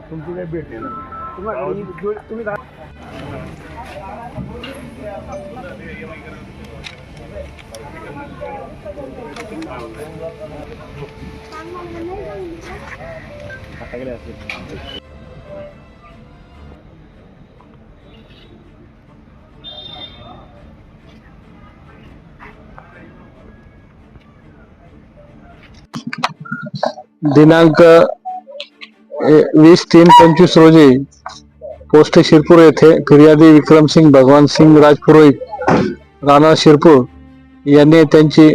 तुमची काही भेट नाही तुम्ही तुम्हाला असेल दिनांक ए- वीस तीन पंचवीस रोजी पोस्ट शिरपूर येथे फिर्यादी विक्रमसिंग भगवानसिंग राजपुरोहित राणा शिरपूर यांनी त्यांची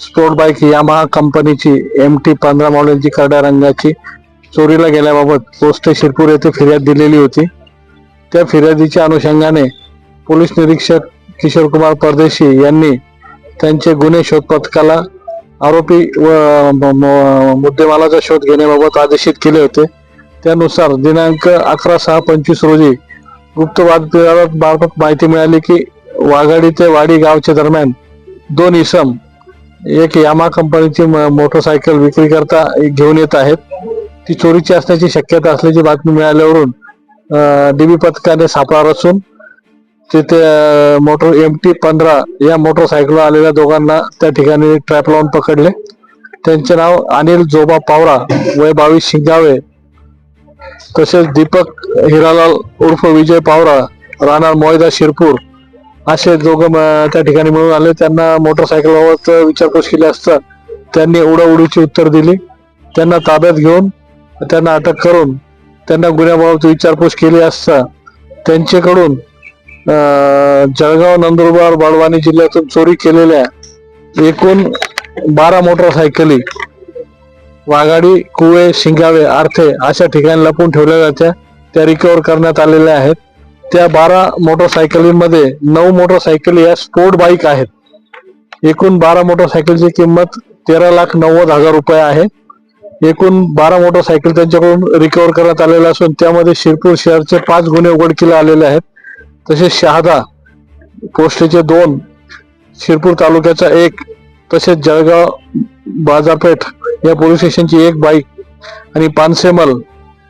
स्पोर्ट बाईक यामाहा कंपनीची एम टी पंधरा मॉडेलची करड्या रंगाची चोरीला गेल्याबाबत पोस्ट शिरपूर येथे फिर्याद दिलेली होती. त्या फिर्यादीच्या अनुषंगाने पोलीस निरीक्षक किशोर कुमार परदेशी यांनी त्यांचे गुन्हे शोध पथकाला आरोपी व म- मुद्देमालाचा शोध घेण्याबाबत आदेशित केले होते. त्यानुसार दिनांक अकरा सहा पंचवीस रोजी गुप्त बाबत माहिती मिळाली की वाघाडी ते वाडी गावच्या दरम्यान दोन इसम एक यामा कंपनीची मोटरसायकल विक्री करता घेऊन येत आहेत. ती चोरीची असण्याची शक्यता असल्याची बातमी मिळाल्यावरून डीबी पथकाने सापळा रचून तिथे मोटर एम टी पंधरा या मोटरसायकल आलेल्या दोघांना त्या ठिकाणी ट्रॅप लावून पकडले. त्यांचे नाव अनिल जोबा पावरा वय बावीस शिंगावे तसेच दीपक हिरालाल उर्फ विजय पावरा राहणार मोहिदा शिरपूर असे दोघं त्या ठिकाणी मिळून आले. त्यांना मोटरसायकलबाबत विचारपूस केली असता त्यांनी उडाउडीची उत्तर दिली. त्यांना ताब्यात घेऊन त्यांना अटक करून त्यांना गुन्ह्याबाबत विचारपूस केली असता त्यांच्याकडून जळगाव नंदुरबार बडवानी जिल्ह्यातून चोरी केलेल्या एकूण बारा मोटरसायकली वाघाडी कुवे शिंगावे आर्थे अशा ठिकाणी लपून ठेवल्या जात्या त्या रिकव्हर करण्यात आलेल्या आहेत. त्या बारा मोटरसायकलींमध्ये नऊ मोटरसायकली या स्पोर्ट बाईक आहेत. एकूण बारा मोटरसायकलची किंमत तेरा लाख नव्वद हजार रुपये आहे. एकूण बारा मोटरसायकल त्यांच्याकडून रिकव्हर करण्यात आलेल्या असून त्यामध्ये शिरपूर शहरचे पाच गुन्हे उघडकीला आलेले आहेत. तसेच शहादा पोस्टेचे दोन शिरपूर तालुक्याचा एक तसेच जळगाव बाजारपेठ या पोलीस स्टेशनची एक बाईक आणि पानसेमल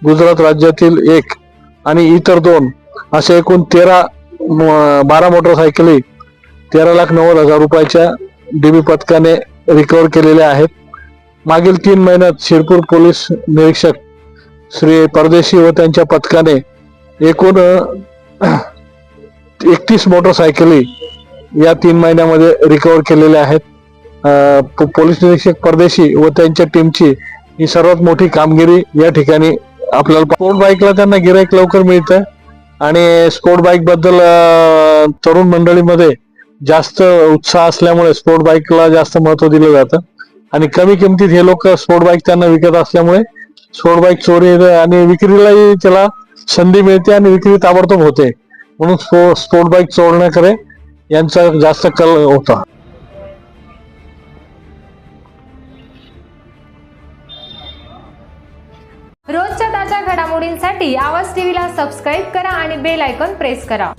गुजरात राज्यातील एक आणि इतर दोन असे एकूण तेरा बारा मोटरसायकली तेरा लाख नव्वद हजार रुपयाच्या डीबी पथकाने रिकवर केलेल्या आहेत. मागील तीन महिन्यात शिरपूर पोलीस निरीक्षक श्री परदेशी व त्यांच्या पथकाने एकूण एकतीस मोटरसायकली या तीन महिन्यामध्ये रिकव्हर केलेल्या आहेत. पोलीस निरीक्षक परदेशी व त्यांच्या टीमची ही सर्वात मोठी कामगिरी या ठिकाणी आपल्याला स्पोर्ट बाईकला त्यांना गिराईक लवकर मिळतं आणि स्पोर्ट बाईकबद्दल तरुण मंडळीमध्ये जास्त उत्साह असल्यामुळे स्पोर्ट बाईकला जास्त महत्त्व दिलं जातं. आणि कमी किमतीत हे लोक स्पोर्ट बाईक त्यांना विकत असल्यामुळे स्पोर्ट बाईक चोरी आणि विक्रीलाही त्याला संधी मिळते आणि विक्री ताबडतोब होते. म्हणून स्पो- स्पोर्ट बाईक चोरण्याकडे यांचा जास्त कल होता. रोजच्या ताज्या घडामोडींसाठी आवाज टीव्हीला सबस्क्राईब करा आणि बेल आयकॉन प्रेस करा.